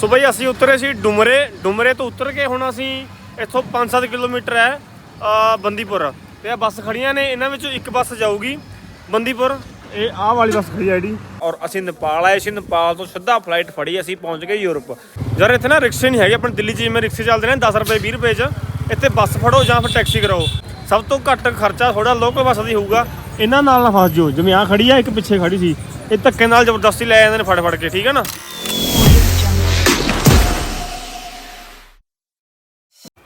ਸੋ ਬਈ ਅਸੀਂ ਉਤਰੇ ਸੀ ਡੁਮਰੇ ਡੁਮਰੇ ਤੋਂ ਉਤਰ ਕੇ ਹੁਣ ਅਸੀਂ ਇੱਥੋਂ 5-7 ਕਿਲੋਮੀਟਰ ਹੈ ਬੰਦੀਪੁਰ। ਤੇ ਆ ਬੱਸ ਖੜੀਆਂ ਨੇ, ਇਹਨਾਂ ਵਿੱਚੋਂ ਇੱਕ ਬੱਸ ਜਾਊਗੀ, ਬੰਦੀਪੁਰ। ਇਹ ਆਹ ਵਾਲੀ ਬੱਸ ਖੜੀ ਹੈ ਜਿਹੜੀ। ਔਰ ਅਸੀਂ ਨੇਪਾਲ ਆਏ ਸੀ, ਨੇਪਾਲ ਤੋਂ ਸਿੱਧਾ ਫਲਾਈਟ ਫੜੀ, ਅਸੀਂ ਪਹੁੰਚ ਗਏ ਯੂਰਪ। ਯਾਰ, ਇੱਥੇ ਨਾ ਰਿਕਸ਼ੇ ਨਹੀਂ ਹੈਗੇ, ਆਪਣੇ ਦਿੱਲੀ 'ਚ ਜਿਵੇਂ ਰਿਕਸ਼ੇ ਚੱਲਦੇ ਨੇ 10 ਰੁਪਏ 20 ਰੁਪਏ 'ਚ, ਇੱਥੇ ਬੱਸ ਫੜੋ ਜਾਂ ਫਿਰ ਟੈਕਸੀ ਕਰਾਓ। ਸਭ ਤੋਂ ਘੱਟ ਖਰਚਾ ਥੋੜਾ ਲੋਕਲ ਬੱਸ ਦੀ ਹੋਊਗਾ। ਇਹਨਾਂ ਨਾਲ ਨਾ ਫਸ ਜਾਓ। ਜਿਵੇਂ ਆ ਖੜੀ ਆ, ਇੱਕ ਪਿੱਛੇ ਖੜੀ ਸੀ। ਇਹ ਧੱਕੇ ਨਾਲ ਜ਼ਬਰਦਸਤੀ ਲੈ ਜਾਂਦੇ ਨੇ ਫੜ ਫੜ ਕੇ, ਠੀਕ ਹੈ ਨਾ?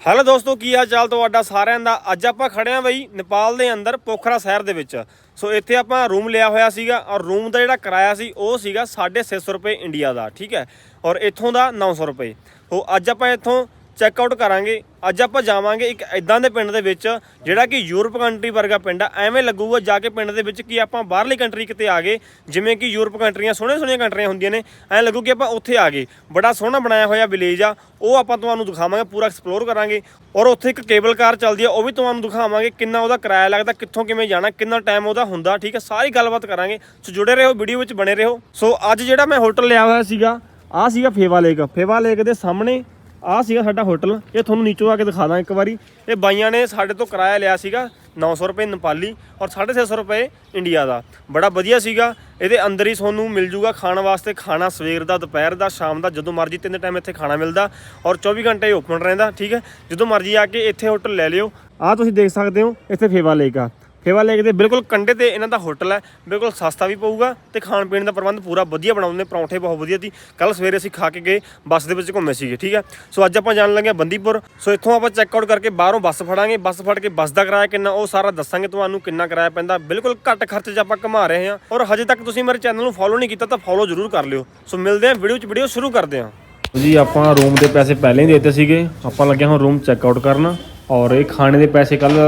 ਹੈਲੋ ਦੋਸਤੋ, ਕੀ ਹਾਲ ਚਾਲ ਤੁਹਾਡਾ ਸਾਰਿਆਂ ਦਾ? ਅੱਜ ਆਪਾਂ ਖੜੇ ਆਂ ਬਈ ਨੇਪਾਲ ਦੇ ਅੰਦਰ ਪੋਖਰਾ ਸ਼ਹਿਰ ਦੇ ਵਿੱਚ। ਸੋ ਇੱਥੇ ਆਪਾਂ ਰੂਮ ਲਿਆ ਹੋਇਆ ਸੀਗਾ ਔਰ ਰੂਮ ਦਾ ਜਿਹੜਾ ਕਿਰਾਇਆ ਸੀ, ਉਹ ਸੀਗਾ 650 ਰੁਪਏ ਇੰਡੀਆ ਦਾ, ਠੀਕ ਹੈ? ਔਰ ਇੱਥੋਂ ਦਾ 900 ਰੁਪਏ। ਹੋ ਅੱਜ ਆਪਾਂ ਇੱਥੋਂ ਚੈੱਕ ਆਊਟ ਕਰਾਂਗੇ। ਅੱਜ ਆਪਾਂ ਜਾਵਾਂਗੇ ਇੱਕ ਇਦਾਂ ਦੇ ਪਿੰਡ ਦੇ ਵਿੱਚ, ਜਿਹੜਾ ਕਿ ਯੂਰਪ ਕੰਟਰੀ ਵਰਗਾ ਪਿੰਡ ਆ। ਐਵੇਂ ਲੱਗੂਗਾ ਜਾ ਕੇ ਪਿੰਡ ਦੇ ਵਿੱਚ ਕਿ ਆਪਾਂ ਬਾਹਰਲੀ ਕੰਟਰੀ ਕਿਤੇ ਆ ਗਏ, ਜਿਵੇਂ ਕਿ ਯੂਰਪ ਕੰਟਰੀਆਂ ਸੋਹਣੀਆਂ ਸੋਹਣੀਆਂ ਕੰਟਰੀਆਂ ਹੁੰਦੀਆਂ ਨੇ। ਐਂ ਲੱਗੂ ਕਿ ਆਪਾਂ ਉੱਥੇ ਆ ਗਏ। ਬੜਾ ਸੋਹਣਾ ਬਣਾਇਆ ਹੋਇਆ ਵਿਲੇਜ ਆ। ਉਹ ਆਪਾਂ ਤੁਹਾਨੂੰ ਦਿਖਾਵਾਂਗੇ, ਪੂਰਾ ਐਕਸਪਲੋਰ ਕਰਾਂਗੇ। ਔਰ ਉੱਥੇ ਇੱਕ ਕੇਬਲ ਕਾਰ ਚੱਲਦੀ ਆ, ਉਹ ਵੀ ਤੁਹਾਨੂੰ ਦਿਖਾਵਾਂਗੇ ਕਿੰਨਾ ਉਹਦਾ ਕਿਰਾਇਆ ਲੱਗਦਾ, ਕਿੱਥੋਂ ਕਿਵੇਂ ਜਾਣਾ, ਕਿੰਨਾ ਟਾਈਮ ਉਹਦਾ ਹੁੰਦਾ, ਠੀਕ ਹੈ ਸਾਰੀ ਗੱਲਬਾਤ ਕਰਾਂਗੇ। ਸੋ ਜੁੜੇ ਰਹੋ ਵੀਡੀਓ ਵਿੱਚ ਬਣੇ ਰਹੋ। ਸੋ ਅੱਜ ਜਿਹੜਾ ਮੈਂ ਹੋਟਲ ਲਿਆ ਹੋਇਆ ਸੀਗਾ, ਆਹ ਸੀਗਾ ਫੇਵਾ ਲੇਕ ਫੇਵਾ ਲੇਕ ਦੇ ਸਾਹਮਣੇ ਆਹ ਸੀਗਾ ਸਾਡਾ ਹੋਟਲ, ਇਹ ਤੁਹਾਨੂੰ ਨੀਚੋਂ ਆ ਕੇ ਦਿਖਾ ਦਾਂ ਇੱਕ ਵਾਰੀ। ਇਹ ਬਾਈਆਂ ਨੇ ਸਾਡੇ ਤੋਂ ਕਿਰਾਇਆ ਲਿਆ ਸੀਗਾ 900 ਰੁਪਏ ਨੇਪਾਲੀ ਔਰ 650 ਰੁਪਏ ਇੰਡੀਆ ਦਾ। ਬੜਾ ਵਧੀਆ ਸੀਗਾ। ਇਹਦੇ ਅੰਦਰ ਹੀ ਤੁਹਾਨੂੰ ਮਿਲ ਜੂਗਾ ਖਾਣ ਵਾਸਤੇ ਖਾਣਾ ਸਵੇਰ ਦਾ, ਦੁਪਹਿਰ ਦਾ, ਸ਼ਾਮ ਦਾ, ਜਦੋਂ ਮਰਜ਼ੀ ਤਿੰਨ ਟਾਈਮ ਇੱਥੇ ਖਾਣਾ ਮਿਲਦਾ ਔਰ 24 ਘੰਟੇ ਓਪਨ ਰਹਿੰਦਾ, ਠੀਕ ਹੈ? ਜਦੋਂ ਮਰਜ਼ੀ ਆ ਕੇ ਇੱਥੇ ਹੋਟਲ ਲੈ ਲਿਓ। ਆਹ ਤੁਸੀਂ ਦੇਖ ਸਕਦੇ ਹੋ, ਇੱਥੇ ਫੇਵਾ ਲੇਕ ਆ। ਫੇਵਾ ਲੇਕ ਦੇ। ਬਿਲਕੁਲ ਕੰਢੇ ਤੇ ਇਹਨਾਂ ਦਾ ਹੋਟਲ ਹੈ। ਬਿਲਕੁਲ ਸਸਤਾ ਵੀ ਪਊਗਾ ਤੇ ਖਾਣ ਪੀਣ ਦਾ ਪ੍ਰਬੰਧ ਪੂਰਾ ਵਧੀਆ ਬਣਾਉਂਦੇ ਪਰੌਂਠੇ ਬਹੁਤ ਵਧੀਆ ਸੀ। ਕੱਲ ਸਵੇਰੇ ਅਸੀਂ ਖਾ ਕੇ ਗਏ, ਬੱਸ ਦੇ ਵਿੱਚ ਘੁੰਮੇ ਸੀਗੇ, ਠੀਕ ਹੈ? ਸੋ ਅੱਜ ਆਪਾਂ ਜਾਣ ਲੱਗੇ ਹਾਂ ਬੰਦੀਪੁਰ। ਸੋ ਇੱਥੋਂ ਆਪਾਂ ਚੈੱਕ ਆਊਟ ਕਰਕੇ ਬਾਹਰੋਂ ਬੱਸ ਫੜਾਂਗੇ। ਬੱਸ ਫੜ ਕੇ ਬੱਸ ਦਾ ਕਿਰਾਇਆ ਕਿੰਨਾ, ਉਹ ਸਾਰਾ ਦੱਸਾਂਗੇ ਤੁਹਾਨੂੰ ਕਿੰਨਾ ਕਿਰਾਇਆ ਪੈਂਦਾ। ਬਿਲਕੁਲ ਘੱਟ ਖਰਚੇ 'ਚ ਆਪਾਂ ਘੁਮਾ ਰਹੇ ਹਾਂ। ਔਰ ਹਜੇ ਤੱਕ ਤੁਸੀਂ ਮੇਰੇ ਚੈਨਲ ਨੂੰ ਫੋਲੋ ਨਹੀਂ ਕੀਤਾ ਤਾਂ ਫੋਲੋ ਜ਼ਰੂਰ ਕਰ ਲਿਓ। ਸੋ ਮਿਲਦੇ ਹਾਂ ਵੀਡੀਓ 'ਚ ਵੀਡੀਓ ਸ਼ੁਰੂ ਕਰਦੇ ਹਾਂ। ਜੀ, ਆਪਾਂ ਰੂਮ ਦੇ ਪੈਸੇ ਪਹਿਲਾਂ ਹੀ ਦਿੱਤੇ ਸੀਗੇ। ਆਪਾਂ ਲੱਗੇ ਹਾਂ ਰੂਮ ਚੈੱਕ ਆਊਟ ਕਰਨ। ਔਰ ਇਹ ਖਾਣੇ ਦੇ ਪੈਸੇ ਕੱਲ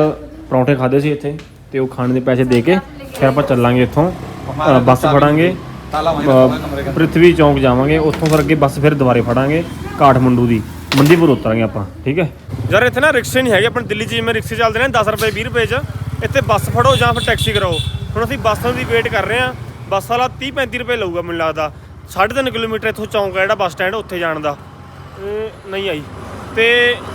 ਪਰੌਂਠੇ ਖਾਦੇ ਸੀ ਇੱਥੇ। ਤੇ ਉਹ ਖਾਣੇ ਦੇ ਪੈਸੇ ਦੇ ਕੇ ਫਿਰ ਆਪਾਂ ਚੱਲਾਂਗੇ ਇੱਥੋਂ ਅ, ਬੱਸ ਫੜਾਂਗੇ ਪ੍ਰਿਥਵੀ ਚੌਂਕ ਜਾਵਾਂਗੇ ਉੱਥੋਂ ਫਿਰ ਅੱਗੇ ਬੱਸ ਫਿਰ ਦੁਬਾਰੇ ਫੜਾਂਗੇ ਕਾਠਮੰਡੂ ਦੀ ਮੰਦੀਪੁਰ ਉਤਰਾਂਗੇ ਆਪਾਂ ਠੀਕ ਹੈ? ਯਾਰ ਇੱਥੇ ਨਾ ਰਿਕਸ਼ੇ ਨਹੀਂ ਹੈਗੇ ਆਪਣੇ ਦਿੱਲੀ 'ਚ ਜਿਵੇਂ ਰਿਕਸ਼ੇ ਚੱਲਦੇ ਨੇ 10 ਰੁਪਏ 20 ਰੁਪਏ 'ਚ ਇੱਥੇ ਬੱਸ ਫੜੋ ਜਾਂ ਫਿਰ ਟੈਕਸੀ ਕਰਾਓ। ਹੁਣ ਅਸੀਂ ਬੱਸਾਂ ਦੀ ਵੇਟ ਕਰ ਰਹੇ ਹਾਂ ਬੱਸ ਵਾਲਾ 30 35 ਰੁਪਏ ਲਊਗਾ ਮੈਨੂੰ ਲੱਗਦਾ। 3.5 ਕਿਲੋਮੀਟਰ ਇੱਥੋਂ ਚੌਂਕ ਆ ਜਿਹੜਾ ਬੱਸ ਸਟੈਂਡ ਉੱਥੇ ਜਾਣ ਦਾ। ਇਹ ਨਹੀਂ ਆਈ। ਤੇ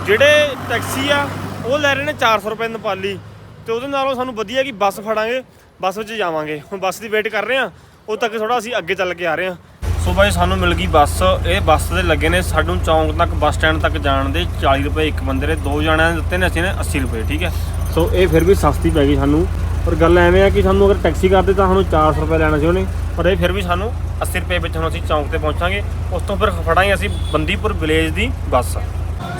ਜਿਹੜੇ ਟੈਕਸੀ ਆ ਉਹ ਲੈ ਰਹੇ ਨੇ 400 ਰੁਪਏ ਨੇਪਾਲੀ ਤੇ ਉਹਦੇ ਨਾਲੋਂ ਸਾਨੂੰ ਵਧੀਆ ਕਿ ਬੱਸ ਫੜਾਂਗੇ, ਬੱਸ ਵਿੱਚ ਜਾਵਾਂਗੇ। ਹੁਣ ਬੱਸ ਦੀ ਵੇਟ ਕਰ ਰਹੇ ਆ ਉਹ ਤੱਕ ਥੋੜਾ ਅਸੀਂ ਅੱਗੇ ਚੱਲ ਕੇ ਆ ਰਹੇ ਆ ਸੋ ਬਾਈ, ਸਾਨੂੰ ਮਿਲ ਗਈ ਬੱਸ। ਇਹ ਬੱਸ ਦੇ ਲੱਗੇ ਨੇ ਸਾਨੂੰ ਚੌਂਕ ਤੱਕ, ਬੱਸ ਸਟੈਂਡ ਤੱਕ ਜਾਣ ਦੇ 40 ਰੁਪਏ ਇੱਕ ਬੰਦੇ ਦੇ, ਦੋ ਜਣਿਆਂ ਨੇ ਦਿੱਤੇ ਨੇ, ਅਸੀਂ ਨੇ 80 ਰੁਪਏ, ਠੀਕ ਹੈ? ਸੋ ਇਹ ਫਿਰ ਵੀ ਸਸਤੀ ਪੈ ਗਈ ਸਾਨੂੰ। ਪਰ ਗੱਲ ਐਵੇਂ ਆ ਕਿ ਸਾਨੂੰ ਅਗਰ ਟੈਕਸੀ ਕਰਦੇ ਤਾਂ ਸਾਨੂੰ 400 ਰੁਪਏ ਲੈਣਾ ਸੀ ਉਹਨੇ। ਪਰ ਇਹ ਫਿਰ ਵੀ ਸਾਨੂੰ 80 ਰੁਪਏ ਵਿੱਚ ਹੁਣ ਅਸੀਂ ਚੌਂਕ ਤੇ ਪਹੁੰਚਾਂਗੇ। ਉਸ ਤੋਂ ਫਿਰ ਫੜਾਂਗੇ ਅਸੀਂ ਬੰਦੀਪੁਰ ਵਿਲੇਜ ਦੀ ਬੱਸ।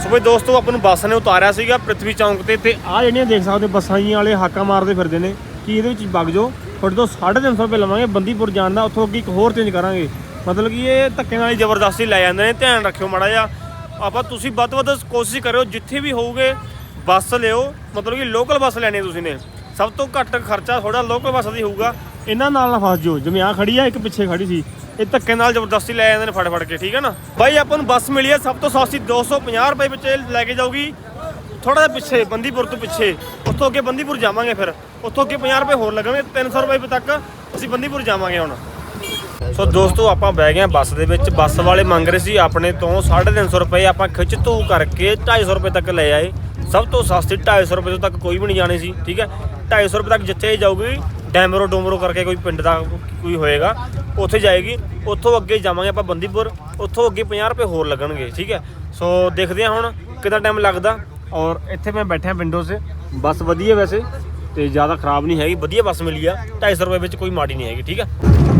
ਸੋ ਬਈ ਦੋਸਤੋ, ਆਪਾਂ ਨੂੰ ਬੱਸ ਨੇ ਉਤਾਰਿਆ ਸੀਗਾ ਪ੍ਰਿਥਵੀ ਚੌਂਕ ਤੇ। ਤੇ ਆ ਜਿਹੜੀਆਂ ਦੇਖ ਸਕਦੇ ਹੋ, ਬੱਸਾਂ ਜੀ ਵਾਲੇ ਹਾਕਾ ਮਾਰਦੇ ਫਿਰਦੇ ਨੇ। ਕਿ ਇਹਦੇ ਵਿੱਚ ਵਗ ਜਾਓ? ਤੁਹਾਡੇ ਤੋਂ 350 ਰੁਪਏ ਲਵਾਂਗੇ, ਬੰਦੀਪੁਰ ਜਾਣ ਦਾ। ਉੱਥੋਂ ਅੱਗੇ ਇੱਕ ਹੋਰ ਚੇਂਜ ਕਰਾਂਗੇ। ਮਤਲਬ ਕਿ ਇਹ ਧੱਕੇ ਨਾਲ ਹੀ ਜ਼ਬਰਦਸਤੀ ਲੈ ਜਾਂਦੇ ਨੇ। ਧਿਆਨ ਰੱਖਿਓ ਮਾੜਾ ਜਿਹਾ। ਆਪਾਂ ਤੁਸੀਂ ਵੱਧ ਤੋਂ ਵੱਧ ਕੋਸ਼ਿਸ਼ ਕਰਿਓ, ਜਿੱਥੇ ਵੀ ਹੋਊਗੇ, ਬੱਸ ਲਿਓ। ਮਤਲਬ ਕਿ ਲੋਕਲ ਬੱਸ ਲੈਣੀ ਤੁਸੀਂ ਨੇ। ਸਭ ਤੋਂ ਘੱਟ ਖਰਚਾ ਥੋੜਾ ਲੋਕਲ ਬੱਸ ਦੀ ਹੋਊਗਾ। ਇਹਨਾਂ ਨਾਲ ਨਾ ਫਸ ਜਾਓ। ਜਿਵੇਂ ਆ ਖੜੀ ਆ, ਇੱਕ ਪਿੱਛੇ ਖੜੀ ਸੀ। ਇਹ ਧੱਕੇ ਨਾਲ ਜ਼ਬਰਦਸਤੀ ਲੈ ਜਾਂਦੇ ਨੇ ਫੜ ਫੜ ਕੇ, ਠੀਕ ਹੈ ਨਾ? ਬਾਈ, ਆਪਾਂ ਨੂੰ ਬੱਸ ਮਿਲੀ ਹੈ ਸਭ ਤੋਂ ਸਸਤੀ 250 ਰੁਪਏ ਵਿੱਚ ਲੈ ਕੇ ਜਾਊਗੀ। ਥੋੜਾ ਜਿਹਾ ਪਿੱਛੇ, ਬੰਦੀਪੁਰ ਤੋਂ ਪਿੱਛੇ। ਉੱਥੋਂ ਅੱਗੇ ਬੰਦੀਪੁਰ ਜਾਵਾਂਗੇ ਫਿਰ। ਉੱਥੋਂ ਅੱਗੇ 50 ਰੁਪਏ ਹੋਰ ਲੱਗਣਗੇ 300 ਰੁਪਏ ਤੱਕ ਅਸੀਂ ਬੰਦੀਪੁਰ ਜਾਵਾਂਗੇ ਹੁਣ। ਸੋ ਦੋਸਤੋ, ਆਪਾਂ ਬਹਿ ਗਏ ਹਾਂ ਬੱਸ ਦੇ ਵਿੱਚ। ਬੱਸ ਵਾਲੇ ਮੰਗ ਰਹੇ ਸੀ ਆਪਣੇ ਤੋਂ 350 ਰੁਪਏ ਆਪਾਂ ਖਿੱਚ ਧੂ ਕਰਕੇ 250 ਰੁਪਏ ਤੱਕ ਲੈ ਆਏ। ਸਭ ਤੋਂ ਸਸਤੀ 250 ਰੁਪਏ ਤੋਂ ਤੱਕ ਕੋਈ ਵੀ ਨਹੀਂ ਜਾਣੀ ਸੀ, ਠੀਕ ਹੈ 250 ਰੁਪਏ ਤੱਕ ਜਿੱਥੇ ਜਾਊਗੀ ਡੈਮਰੋ ਡੋਮਰੋ ਕਰਕੇ ਕੋਈ ਪਿੰਡ ਦਾ ਕੋਈ ਹੋਏਗਾ, ਉੱਥੇ ਜਾਏਗੀ, ਉੱਥੋਂ ਅੱਗੇ ਜਾਵਾਂਗੇ ਆਪਾਂ ਬੰਦੀਪੁਰ, ਉੱਥੋਂ ਅੱਗੇ 50 ਰੁਪਏ ਹੋਰ ਲੱਗਣਗੇ, ਠੀਕ ਹੈ? ਸੋ ਦੇਖਦੇ ਹਾਂ ਹੁਣ ਕਿੰਨਾ ਟਾਈਮ ਲੱਗਦਾ ਔਰ ਇੱਥੇ ਮੈਂ ਬੈਠਿਆ ਵਿੰਡੋ 'ਚ, ਬੱਸ ਵਧੀਆ ਵੈਸੇ ਤੇ ਜ਼ਿਆਦਾ ਖਰਾਬ ਨਹੀਂ ਹੈਗੀ, ਵਧੀਆ ਬੱਸ ਮਿਲੀ ਆ 250 ਰੁਪਏ ਵਿੱਚ ਕੋਈ ਮਾੜੀ ਨਹੀਂ ਹੈਗੀ, ਠੀਕ ਹੈ?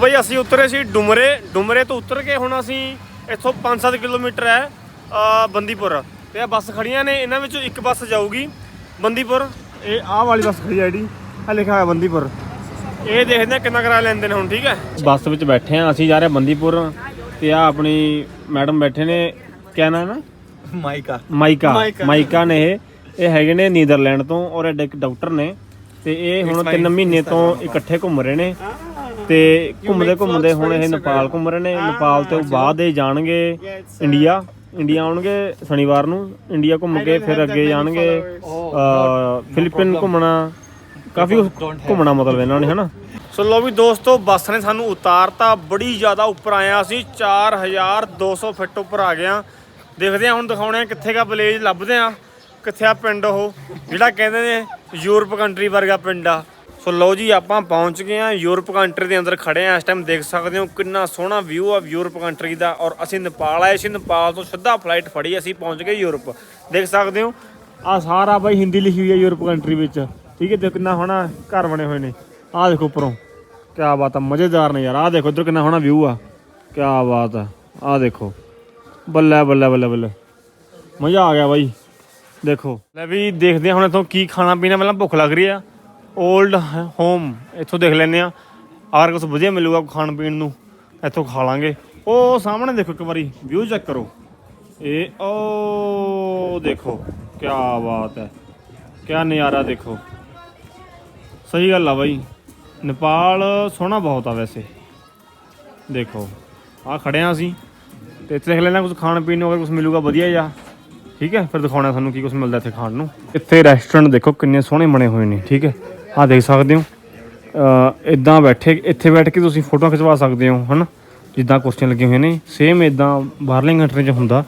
ਬਈ ਅਸੀਂ ਉਤਰੇ ਸੀ ਡੁਮਰੇ ਡੁਮਰੇ ਤੋਂ ਉਤਰ ਕੇ ਹੁਣ ਅਸੀਂ ਇੱਥੋਂ 5-7 ਕਿਲੋਮੀਟਰ ਹੈ ਬੰਦੀਪੁਰ। ਤੇ ਆ ਬੱਸ ਖੜੀਆਂ ਨੇ ਇਹਨਾਂ ਵਿੱਚੋਂ ਇੱਕ ਬੱਸ ਜਾਊਗੀ। ਬੰਦੀਪੁਰ ਇਹ ਆਹ ਵਾਲੀ ਬੱਸ ਖੜੀ ਹੈ ਜਿਹੜੀ ਆ ਲਿਖਿਆ ਹੋਇਆ ਬੰਦੀਪੁਰ। ਇਹ ਦੇਖਦੇ ਆ ਕਿੰਨਾ ਕਿਰਾਇਆ ਲੈਂਦੇ ਨੇ ਹੁਣ ਠੀਕ ਹੈ? ਬੱਸ ਵਿੱਚ ਬੈਠੇ ਆ ਅਸੀਂ ਜਾ ਰਹੇ ਬੰਦੀਪੁਰ। ਤੇ ਆ ਆਪਣੀ ਮੈਡਮ ਬੈਠੇ ਨੇ ਕਿਆ ਨਾਮ ਹੈ? ਮਾਈਕਾ। ਮਾਈਕਾ ਮਾਈਕਾ। ਨੇ ਇਹ। ਇਹ ਹੈਗੇ ਨੇ ਨੀਦਰਲੈਂਡ ਤੋਂ ਔਰ ਇਹ ਇੱਕ ਡਾਕਟਰ ਨੇ। ਤੇ ਇਹ ਹੁਣ 3 ਮਹੀਨੇ ਤੋਂ ਇਕੱਠੇ ਘੁੰਮ ਰਹੇ ਨੇ। ਤੇ ਘੁੰਮਦੇ ਘੁੰਮਦੇ ਹੁਣ ਇਹ ਨੇਪਾਲ ਘੁੰਮ ਰਹੇ ਨੇ। ਨੇਪਾਲ ਤੋਂ ਬਾਅਦ ਇਹ ਜਾਣਗੇ ਇੰਡੀਆ। ਇੰਡੀਆ ਆਉਣਗੇ ਸ਼ਨੀਵਾਰ ਨੂੰ। ਇੰਡੀਆ ਘੁੰਮ ਕੇ ਫਿਰ ਅੱਗੇ ਜਾਣਗੇ। ਫਿਲੀਪੀਨ ਘੁੰਮਣਾ। ਕਾਫੀ ਘੁੰਮਣਾ ਮਤਲਬ ਇਹਨਾਂ ਨੇ, ਹਨਾ? ਸੋ ਲੋ ਵੀ ਦੋਸਤੋ, ਬੱਸ ਨੇ ਸਾਨੂੰ ਉਤਾਰਤਾ। ਬੜੀ ਜ਼ਿਆਦਾ ਉੱਪਰ ਆਇਆ ਅਸੀਂ। 4200 ਫਿੱਟ ਉੱਪਰ ਆ ਗਿਆ। ਦੇਖਦੇ ਆ ਹੁਣ ਦਿਖਾਉਣੇ ਆ ਕਿੱਥੇ ਦਾ ਵਿਲੇਜ ਲੱਭਦੇ ਆ ਕਿੱਥੇ ਆ ਪਿੰਡ ਉਹ? ਜਿਹੜਾ ਕਹਿੰਦੇ ਨੇ, ਯੂਰਪ ਕੰਟਰੀ ਵਰਗਾ ਪਿੰਡ ਆ। ਸੋ ਲਓ ਜੀ, ਆਪਾਂ ਪਹੁੰਚ ਗਏ ਆ ਯੂਰਪ ਕੰਟਰੀ ਦੇ ਅੰਦਰ ਖੜੇ ਆ ਇਸ ਟਾਈਮ ਦੇਖ ਸਕਦੇ ਹੋ ਕਿੰਨਾ ਸੋਹਣਾ ਵਿਊ ਆ ਯੂਰਪ ਕੰਟਰੀ ਦਾ। ਔਰ ਅਸੀਂ ਨੇਪਾਲ ਆਏ ਸੀ। ਨੇਪਾਲ ਤੋਂ ਸਿੱਧਾ ਫਲਾਈਟ ਫੜੀ, ਅਸੀਂ ਪਹੁੰਚ ਗਏ ਯੂਰਪ। ਦੇਖ ਸਕਦੇ ਹੋ ਆ ਸਾਰਾ ਬਾਈ ਹਿੰਦੀ ਲਿਖੀ ਹੋਈ ਹੈ ਯੂਰਪ ਕੰਟਰੀ ਵਿੱਚ। ਠੀਕ ਹੈ, ਦੇਖੋ ਕਿੰਨਾ ਹੋਣਾ ਘਰ ਬਣੇ ਹੋਏ ਨੇ। ਆਹ ਦੇਖੋ ਉੱਪਰੋਂ। ਕੀ ਬਾਤ ਆ, ਮਜ਼ੇਦਾਰ ਨੇ ਯਾਰ। ਆਹ ਦੇਖੋ ਇੱਧਰ ਕਿੰਨਾ ਹੋਣਾ ਵਿਊ ਆ। ਕੀ ਬਾਤ ਆ। ਆਹ ਦੇਖੋ। ਬੱਲੇ ਬੱਲੇ ਬੱਲੇ ਬੱਲੇ। ਮਜ਼ਾ ਆ ਗਿਆ ਬਾਈ। ਦੇਖੋ। ਲੈ ਵੀ ਦੇਖਦੇ ਹਾਂ ਹੁਣ ਇੱਥੋਂ ਕੀ ਖਾਣਾ ਪੀਣਾ ਪਹਿਲਾਂ ਭੁੱਖ ਲੱਗ ਰਹੀ ਆ। 올ਡ ਹੋਮ ਇੱਥੋਂ ਦੇਖ ਲੈਂਦੇ ਆ ਅਗਰ ਕੁਝ ਵਧੀਆ ਮਿਲੂਗਾ ਖਾਣ ਪੀਣ ਨੂੰ। ਇੱਥੋਂ ਖਾ ਲਾਂਗੇ। ਉਹ ਸਾਹਮਣੇ ਦੇਖੋ ਇੱਕ ਵਾਰੀ ਵਿਊ ਚੈੱਕ ਕਰੋ। ਇਹ ਓ ਦੇਖੋ ਕੀ ਬਾਤ ਹੈ। ਕੀ ਨਜ਼ਾਰਾ ਦੇਖੋ। ਸਹੀ ਗੱਲ ਆ ਬਾਈ। ਨੇਪਾਲ ਸੋਹਣਾ ਬਹੁਤ ਆ ਵੈਸੇ। ਦੇਖੋ ਆ ਖੜੇ ਆ ਅਸੀਂ। ਤੇ ਇੱਥੇ ਦੇਖ ਲੈਣਾ ਕੁਝ ਖਾਣ ਪੀਣ ਨੂੰ ਅਗਰ ਕੁਝ ਮਿਲੂਗਾ ਵਧੀਆ ਜਾਂ ਠੀਕ ਹੈ, ਫਿਰ ਦਿਖਾਉਣਾ ਤੁਹਾਨੂੰ ਕੀ ਕੁਝ ਮਿਲਦਾ ਇੱਥੇ ਖਾਣ ਨੂੰ। ਇੱਥੇ ਰੈਸਟੋਰੈਂਟ ਦੇਖੋ, ਕਿੰਨੇ ਸੋਹਣੇ ਬਣੇ ਹੋਏ ਨੇ। ਠੀਕ ਹੈ। ਆਹ ਦੇਖ ਸਕਦੇ ਹੋ। ਇਦਾਂ ਬੈਠੇ, ਇੱਥੇ ਬੈਠ ਕੇ ਤੁਸੀਂ ਫੋਟੋਆਂ ਖਿਚਵਾ ਸਕਦੇ ਹੋ, ਹਨਾ? ਜਿੱਦਾਂ ਕੁਰਸੀਆਂ ਲੱਗੀਆਂ ਹੋਈਆਂ ਨੇ। ਸੇਮ ਇਦਾਂ ਬਾਹਰਲੀਆਂ ਕੰਟਰੀਆਂ 'ਚ ਹੁੰਦਾ।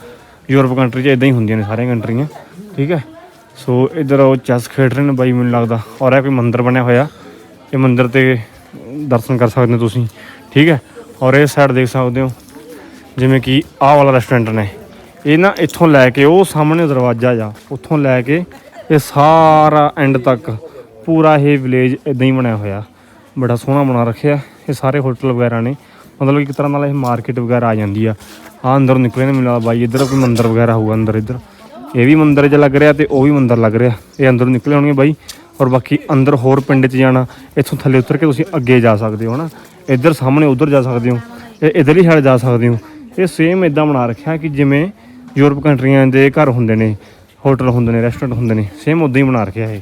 ਯੂਰਪ ਕੰਟਰੀ 'ਚ ਇਦਾਂ ਹੀ ਹੁੰਦੀਆਂ ਨੇ ਸਾਰੀਆਂ ਕੰਟਰੀਆਂ ਠੀਕ ਹੈ? ਸੋ ਇਧਰ ਉਹ ਚੈਸ ਖੇਡ ਰਹੇ ਨੇ ਬਾਈ, ਮੈਨੂੰ ਲੱਗਦਾ। ਔਰ ਇਹ ਕੋਈ ਮੰਦਿਰ ਬਣਿਆ ਹੋਇਆ। ਇਹ ਮੰਦਿਰ ਤੇ ਦਰਸ਼ਨ ਕਰ ਸਕਦੇ ਹੋ ਤੁਸੀਂ। ਠੀਕ ਹੈ? ਔਰ ਇਹ ਸਾਈਡ ਦੇਖ ਸਕਦੇ ਹੋ। ਜਿਵੇਂ ਕਿ ਆਹ ਵਾਲਾ ਰੈਸਟੋਰੈਂਟ ਨੇ। ਇਹ ਨਾ ਇੱਥੋਂ ਲੈ ਕੇ ਉਹ ਸਾਹਮਣੇ ਦਰਵਾਜ਼ਾ ਜਾ ਉੱਥੋਂ ਲੈ ਕੇ ਇਹ ਸਾਰਾ ਐਂਡ ਤੱਕ ਪੂਰਾ ਇਹ ਵਿਲੇਜ ਇਦਾਂ ਹੀ ਬਣਿਆ ਹੋਇਆ। ਬੜਾ ਸੋਹਣਾ ਬਣਾ ਰੱਖਿਆ। ਇਹ ਸਾਰੇ ਹੋਟਲ ਵਗੈਰਾ ਨੇ। ਮਤਲਬ ਇੱਕ ਤਰ੍ਹਾਂ ਨਾਲ ਇਹ ਮਾਰਕੀਟ ਵਗੈਰਾ ਆ ਜਾਂਦੀ ਆ। ਆ ਅੰਦਰ ਨਿਕਲੇ ਨੇ ਮਿਲਾ ਬਾਈ, ਇੱਧਰ ਕੋਈ ਮੰਦਿਰ ਵਗੈਰਾ ਹੋਊਗਾ ਅੰਦਰ ਇੱਧਰ। ਇਹ ਵੀ ਮੰਦਿਰ ਜਿਹਾ ਲੱਗ ਰਿਹਾ ਤੇ ਉਹ ਵੀ ਮੰਦਿਰ ਲੱਗ ਰਿਹਾ। ਇਹ ਅੰਦਰ ਨਿਕਲੇ ਹੋਣਗੇ ਬਾਈ। ਔਰ ਬਾਕੀ ਅੰਦਰ ਹੋਰ ਪਿੰਡ 'ਚ ਜਾਣਾ, ਇੱਥੋਂ ਥੱਲੇ ਉਤਰ ਕੇ ਤੁਸੀਂ ਅੱਗੇ ਜਾ ਸਕਦੇ ਹੋ ਹਨਾ। ਇੱਧਰ ਸਾਹਮਣੇ ਉਧਰ ਜਾ ਸਕਦੇ ਹੋ। ਇਹ ਹੀ ਸਾਈਡ ਜਾ ਸਕਦੇ ਹੋ। ਇਹ ਸੇਮ ਇਦਾਂ ਬਣਾ ਰੱਖਿਆ ਕਿ ਜਿਵੇਂ ਯੂਰਪ ਕੰਟਰੀਆਂ ਦੇ ਘਰ ਹੁੰਦੇ ਨੇ, ਹੋਟਲ ਹੁੰਦੇ ਨੇ ਰੈਸਟੋਰੈਂਟ ਹੁੰਦੇ ਨੇ ਸੇਮ ਉਦਾਂ ਹੀ ਬਣਾ ਰੱਖਿਆ ਇਹ।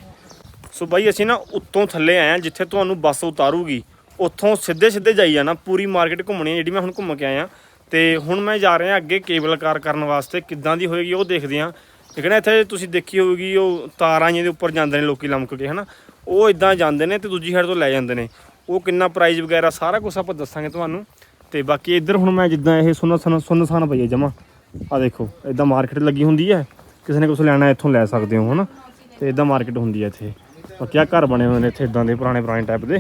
ਸੋ ਬਾਈ, ਅਸੀਂ ਨਾ ਉੱਤੋਂ ਥੱਲੇ ਆਏ ਆ ਜਿੱਥੇ ਤੁਹਾਨੂੰ ਬੱਸ ਉਤਾਰੂਗੀ। ਉੱਥੋਂ ਸਿੱਧੇ ਸਿੱਧੇ ਜਾਈ ਜਾਣਾ, ਪੂਰੀ ਮਾਰਕੀਟ ਘੁੰਮਣੀ ਹੈ, ਜਿਹੜੀ ਮੈਂ ਹੁਣ ਘੁੰਮ ਕੇ ਆਇਆ। ਤੇ ਹੁਣ ਮੈਂ ਜਾ ਰਿਹਾ ਅੱਗੇ ਕੇਬਲ ਕਾਰ ਕਰਨ ਵਾਸਤੇ, ਕਿੱਦਾਂ ਦੀ ਹੋਏਗੀ ਉਹ ਦੇਖਦੇ ਆ ਲੇਕਿਨ ਇੱਥੇ ਤੁਸੀਂ ਦੇਖੀ ਹੋਊਗੀ ਉਹ ਤਾਰਾਂ ਜਿਹਦੇ ਉੱਪਰ ਜਾਂਦੇ ਨੇ ਲੋਕੀ ਲਮਕ ਕੇ, ਹਨਾ। ਉਹ ਇਦਾਂ ਜਾਂਦੇ ਨੇ ਤੇ ਦੂਜੀ ਸਾਈਡ ਤੋਂ ਲੈ ਜਾਂਦੇ ਨੇ। ਉਹ ਕਿੰਨਾ ਪ੍ਰਾਈਸ ਵਗੈਰਾ, ਸਾਰਾ ਕੁਝ ਆਪਾਂ ਦੱਸਾਂਗੇ ਤੁਹਾਨੂੰ। ਤੇ ਬਾਕੀ ਇੱਧਰ ਹੁਣ ਮੈਂ ਜਿੱਦਾਂ ਇਹ ਸੁੰਨ ਸਨ, ਸੁੰਨ ਸਾਨ ਪਈ ਹੈ ਜਮਾ। ਆ ਦੇਖੋ, ਇਦਾਂ ਮਾਰਕੀਟ ਲੱਗੀ ਹੁੰਦੀ ਹੈ। ਕਿਸੇ ਨੇ ਕੁਝ ਲੈਣਾ, ਇੱਥੋਂ ਲੈ ਸਕਦੇ ਹੋ, ਹਨਾ। ਤੇ ਇਦਾਂ ਮਾਰਕੀਟ ਹੁੰਦੀ ਹੈ ਇੱਥੇ। ਬਾਕੀ ਆ ਘਰ ਬਣੇ ਹੋਏ ਨੇ ਇੱਥੇ ਇਦਾਂ ਦੇ ਪੁਰਾਣੇ ਪੁਰਾਣੇ ਟਾਈਪ ਦੇ।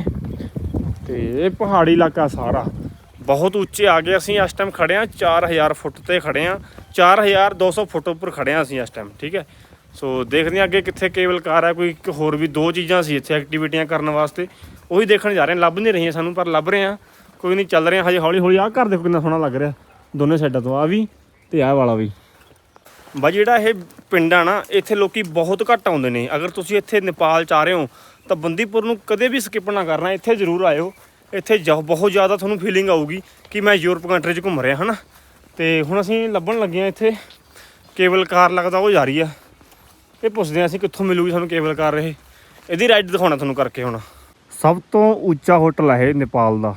ਤੇ ਇਹ ਪਹਾੜੀ ਇਲਾਕਾ ਸਾਰਾ। ਬਹੁਤ ਉੱਚੇ ਆ ਗਏ ਅਸੀਂ ਇਸ ਟਾਈਮ ਖੜੇ ਆ 4000 ਫੁੱਟ ਤੇ ਖੜੇ ਆ 4200 ਫੁੱਟ ਉੱਪਰ ਖੜੇ ਆ ਅਸੀਂ ਇਸ ਟਾਈਮ ਠੀਕ ਹੈ? ਸੋ ਦੇਖਦੇ ਆ ਅੱਗੇ ਕਿੱਥੇ ਕੇਬਲ ਕਾਰ ਹੈ, ਕੋਈ ਇੱਕ ਹੋਰ ਵੀ ਦੋ ਚੀਜ਼ਾਂ ਸੀ ਇੱਥੇ ਐਕਟੀਵਿਟੀਆਂ ਕਰਨ ਵਾਸਤੇ। ਉਹੀ ਦੇਖਣ ਜਾ ਰਹੇ ਲੱਭ ਨਹੀਂ ਰਹੀਆਂ ਸਾਨੂੰ, ਪਰ ਲੱਭ ਰਹੇ ਆ ਕੋਈ ਨਹੀਂ ਚੱਲ ਰਹੇ, ਹਜੇ ਹੌਲੀ ਹੌਲੀ ਆਹ ਘਰ ਦੇਖੋ ਕਿੰਨਾ ਸੋਹਣਾ ਲੱਗ ਰਿਹਾ। ਦੋਨੇ ਸਾਈਡਾਂ ਤੋਂ ਆ ਵੀ ਤੇ ਆਹ ਵਾਲਾ ਵੀ। ਬਾਈ ਜਿਹੜਾ ਇਹ ਪਿੰਡ ਆ ਨਾ, ਇੱਥੇ ਲੋਕੀ ਬਹੁਤ ਘੱਟ ਆਉਂਦੇ ਨੇ। ਅਗਰ ਤੁਸੀਂ ਇੱਥੇ ਨੇਪਾਲ ਚ ਆ ਰਹੇ ਹੋ, ਤਾਂ ਬੰਦੀਪੁਰ ਨੂੰ ਕਦੇ ਵੀ ਸਕਿਪ ਨਾ ਕਰਨਾ, ਇੱਥੇ ਜ਼ਰੂਰ ਆਇਓ। ਇੱਥੇ ਜਾ- ਬਹੁਤ ਜ਼ਿਆਦਾ ਤੁਹਾਨੂੰ ਫੀਲਿੰਗ ਆਊਗੀ ਕਿ ਮੈਂ ਯੂਰਪ ਕੰਟਰੀ 'ਚ ਘੁੰਮ ਰਿਹਾ, ਹਨਾ? ਤੇ ਹੁਣ ਅਸੀਂ ਲੱਭਣ ਲੱਗੇ ਆ ਇੱਥੇ। ਕੇਬਲ ਕਾਰ ਲੱਗਦਾ, ਉਹ ਜਾ ਰਹੀ ਆ। ਇਹ ਪੁੱਛਦੇ ਆ ਅਸੀਂ ਕਿੱਥੋਂ ਮਿਲੂਗੀ ਸਾਨੂੰ ਕੇਬਲ ਕਾਰ ਇਹ। ਇਹਦੀ ਰਾਈਡ ਦਿਖਾਉਣਾ ਤੁਹਾਨੂੰ ਕਰਕੇ ਹੁਣ। ਸਭ ਤੋਂ ਉੱਚਾ ਹੋਟਲ ਹੈ ਇਹ ਨੇਪਾਲ ਦਾ।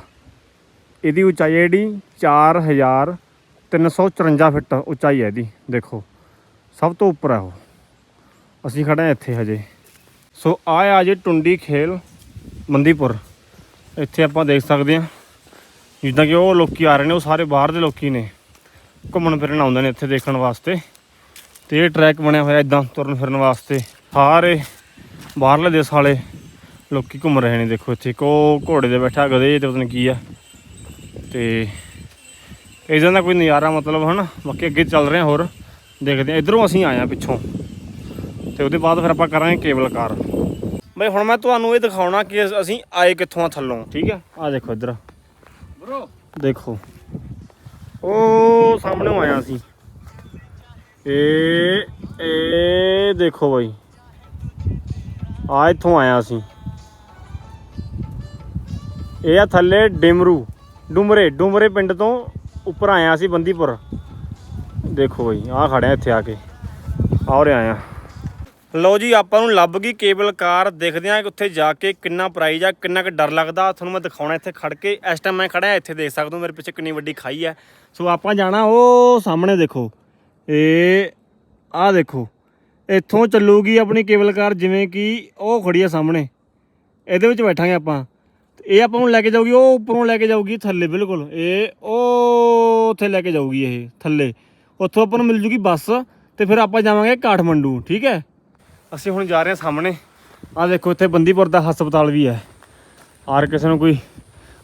ਇਹਦੀ ਉਚਾਈ ਹੈ ਜਿਹੜੀ 4354 ਫਿੱਟ ਉਚਾਈ ਹੈ ਇਹਦੀ, ਦੇਖੋ। ਸਭ ਤੋਂ ਉੱਪਰ ਹੈ ਉਹ। ਅਸੀਂ ਖੜੇ ਹਾਂ ਇੱਥੇ ਹਜੇ। ਸੋ ਆਹ ਆ ਜੇ ਟੁੰਡੀ ਖੇਲ ਮੰਦੀਪੁਰ। ਇੱਥੇ ਆਪਾਂ ਦੇਖ ਸਕਦੇ ਹਾਂ। ਜਿੱਦਾਂ ਕਿ ਉਹ ਲੋਕੀ ਆ ਰਹੇ ਨੇ, ਉਹ ਸਾਰੇ ਬਾਹਰ ਦੇ ਲੋਕੀ ਨੇ। ਘੁੰਮਣ ਫਿਰਨ ਆਉਂਦੇ ਨੇ ਇੱਥੇ ਦੇਖਣ ਵਾਸਤੇ। ਤੇ ਇਹ ਟਰੈਕ ਬਣਿਆ ਹੋਇਆ ਇਦਾਂ ਤੁਰਨ ਫਿਰਨ ਵਾਸਤੇ। ਸਾਰੇ ਬਾਹਰਲੇ ਦੇਸ਼ ਵਾਲੇ ਲੋਕੀ ਘੁੰਮ ਰਹੇ ਨੇ। ਦੇਖੋ ਇੱਥੇ ਕੋ ਘੋੜੇ ਤੇ ਬੈਠਾ ਗਧੇ ਤੇ ਪਤਾ ਨਹੀਂ ਕੀ ਆ। ਤੇ ਇਦਾਂ ਦਾ ਕੋਈ ਨਜ਼ਾਰਾ ਮਤਲਬ ਹਨਾ, ਬਾਕੀ ਅੱਗੇ ਚੱਲ ਰਹੇ ਹੋਰ। ਦੇਖਦੇ ਹਾਂ। ਇਧਰੋਂ ਅਸੀਂ ਆਏ ਹਾਂ ਪਿੱਛੋਂ। ਤੇ ਉਹਦੇ ਬਾਅਦ ਫਿਰ ਆਪਾਂ ਕਰਾਂਗੇ ਕੇਬਲ ਕਾਰ। ਬਈ ਹੁਣ ਮੈਂ ਤੁਹਾਨੂੰ ਇਹ ਦਿਖਾਉਣਾ ਕਿ ਅਸ- ਆਏ ਕਿੱਥੋਂ ਆ ਥੱਲੋਂ। ਠੀਕ ਹੈ? ਆ ਦੇਖੋ ਇੱਧਰ। ਬ్రో ਦੇਖੋ। ਉਹ ਸਾਹਮਣੇ ਆਇਆ ਸੀ ਇਹ ਇਹ ਦੇਖੋ ਬਾਈ। ਆ ਇੱਥੋਂ ਆਇਆ ਸੀ ਇਹ ਆ ਥੱਲੇ ਡਿਮਰੂ। ਡੁਮਰੇ ਡੁਮਰੇ ਪਿੰਡ ਤੋਂ ਉੱਪਰ ਆਇਆ ਸੀ ਬੰਦੀਪੁਰ। ਦੇਖੋ ਬਾਈ ਆ ਖੜਿਆ ਇੱਥੇ ਆ ਕੇ। ਆਉਰੇ ਆਇਆ ਲਓ ਜੀ, ਆਪਾਂ ਨੂੰ ਲੱਭ ਗਈ ਕੇਬਲ ਕਾਰ। ਦੇਖਦੇ ਆਂ ਕਿ ਉੱਥੇ ਜਾ ਕੇ ਕਿੰਨਾ ਪ੍ਰਾਈਜ਼ ਆ, ਕਿੰਨਾ ਕੁ ਡਰ ਲੱਗਦਾ। ਤੁਹਾਨੂੰ ਮੈਂ ਦਿਖਾਉਣਾ ਇੱਥੇ ਖੜ ਕੇ। ਇਸ ਟਾਈਮ ਮੈਂ ਖੜਾ ਇੱਥੇ ਦੇਖ ਸਕਦੇ ਹੋ, ਮੇਰੇ ਪਿੱਛੇ ਕਿੰਨੀ ਵੱਡੀ ਖਾਈ ਹੈ ਸੋ ਆਪਾਂ ਜਾਣਾ ਉਹ ਸਾਹਮਣੇ ਦੇਖੋ। ਇਹ ਆਹ ਦੇਖੋ। ਇੱਥੋਂ ਚੱਲੂਗੀ ਆਪਣੀ ਕੇਬਲ ਕਾਰ, ਜਿਵੇਂ ਕਿ ਉਹ ਖੜੀ ਆ ਸਾਹਮਣੇ। ਇਹਦੇ ਵਿੱਚ ਬੈਠਾਂਗੇ ਆਪਾਂ। ਤੇ ਇਹ ਆਪਾਂ ਨੂੰ ਲੈ ਕੇ ਜਾਊਗੀ, ਉਹ ਉੱਪਰੋਂ ਲੈ ਕੇ ਜਾਊਗੀ, ਥੱਲੇ, ਬਿਲਕੁਲ। ਇਹ ਉਹ ਉੱਥੇ ਲੈ ਕੇ ਜਾਊਗੀ ਇਹ, ਥੱਲੇ। ਉੱਥੋਂ ਆਪਾਂ ਨੂੰ ਮਿਲ ਜੂਗੀ ਬੱਸ ਤੇ ਫਿਰ ਆਪਾਂ ਜਾਵਾਂਗੇ ਕਾਠਮੰਡੂ ਠੀਕ ਹੈ? ਅਸੀਂ ਹੁਣ ਜਾ ਰਹੇ ਹਾਂ ਸਾਹਮਣੇ। ਆਹ ਦੇਖੋ ਇੱਥੇ ਬੰਦੀਪੁਰ ਦਾ ਹਸਪਤਾਲ ਵੀ ਹੈ। ਆਰ ਕਿਸੇ ਨੂੰ ਕੋਈ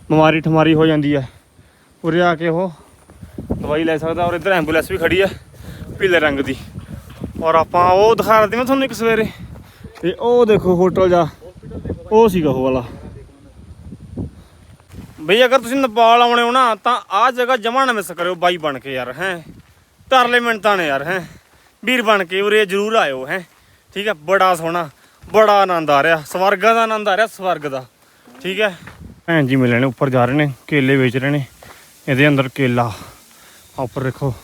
ਬਿਮਾਰੀ ਠਮਾਰੀ ਹੋ ਜਾਂਦੀ ਹੈ। ਉਰੇ ਆ ਕੇ ਉਹ ਦਵਾਈ ਲੈ ਸਕਦਾ ਔਰ ਇੱਧਰ ਐਂਬੂਲੈਂਸ ਵੀ ਖੜੀ ਹੈ ਪੀਲੇ ਰੰਗ ਦੀ। ਔਰ ਆਪਾਂ ਉਹ ਦਿਖਾ ਰਹੀ ਮੈਂ ਤੁਹਾਨੂੰ ਇੱਕ ਸਵੇਰੇ। ਤੇ ਉਹ ਦੇਖੋ ਹੋਟਲ ਜਾ ਉਹ ਸੀਗਾ ਉਹ ਵਾਲਾ। ਬਈ ਅਗਰ ਤੁਸੀਂ ਨੇਪਾਲ ਆਉਣੇ ਹੋ ਨਾ ਤਾਂ ਆਹ ਜਗ੍ਹਾ ਜਮਾ ਨਾ ਮਿਸ ਕਰਿਓ ਬਾਈ ਬਣ ਕੇ ਯਾਰ ਹੈ। ਤਰਲੇ ਮਿੰਟਾਂ ਨੇ ਯਾਰ ਹੈ। ਵੀਰ ਬਣ ਕੇ ਉਰੇ ਜ਼ਰੂਰ ਆਇਓ ਹੈ। ਠੀਕ ਹੈ ਬੜਾ ਸੋਹਣਾ ਬੜਾ ਆਨੰਦ ਆ ਰਿਹਾ ਸਵਰਗ ਦਾ ਆਨੰਦ ਆ ਰਿਹਾ ਸਵਰਗ ਦਾ। ਠੀਕ ਹੈ। ਭੈਣ ਜੀ ਮਿਲੇ ਨੇ ਉੱਪਰ ਜਾ ਰਹੇ ਨੇ ਕੇਲੇ ਵੇਚ ਰਹੇ ਨੇ ਇਹਦੇ ਅੰਦਰ ਕੇਲਾ। ਉੱਪਰ ਦੇਖੋ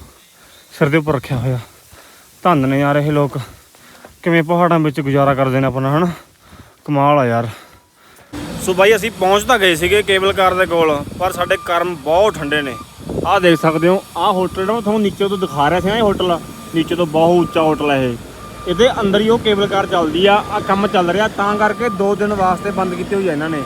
ਸਿਰ ਦੇ ਉੱਪਰ ਰੱਖਿਆ ਹੋਇਆ। ਧੰਨ ਨੇ ਯਾਰ ਇਹ ਲੋਕ। ਕਿਵੇਂ ਪਹਾੜਾਂ ਵਿੱਚ ਗੁਜ਼ਾਰਾ ਕਰਦੇ ਨੇ ਆਪਣਾ ਹਨਾ? ਕਮਾਲ ਆ ਯਾਰ। ਸੋ ਬਾਈ ਅਸੀਂ ਪਹੁੰਚ ਤਾਂ ਗਏ ਸੀਗੇ ਕੇਬਲ ਕਾਰ ਦੇ ਕੋਲ ਪਰ ਸਾਡੇ ਕਰਮ ਬਹੁਤ ਠੰਡੇ ਨੇ। ਆਹ ਦੇਖ ਸਕਦੇ ਹੋ, ਆਹ ਹੋਟਲ ਨਾ ਤੁਹਾਨੂੰ ਨੀਚੇ ਤੋਂ ਦਿਖਾ ਰਿਹਾ ਸੀ ਨਾ ਇਹ ਹੋਟਲ ਨੀਚੇ ਤੋਂ ਬਹੁਤ ਉੱਚਾ ਹੋਟਲ ਹੈ ਇਹ। ਇਹਦੇ ਅੰਦਰ ਹੀ ਉਹ ਕੇਬਲ ਕਾਰ ਚੱਲਦੀ ਆ ਆ ਕੰਮ ਚੱਲ ਰਿਹਾ, ਤਾਂ ਕਰਕੇ 2 ਦਿਨ ਵਾਸਤੇ ਬੰਦ ਕੀਤੀ ਹੋਈ ਆ ਇਹਨਾਂ ਨੇ।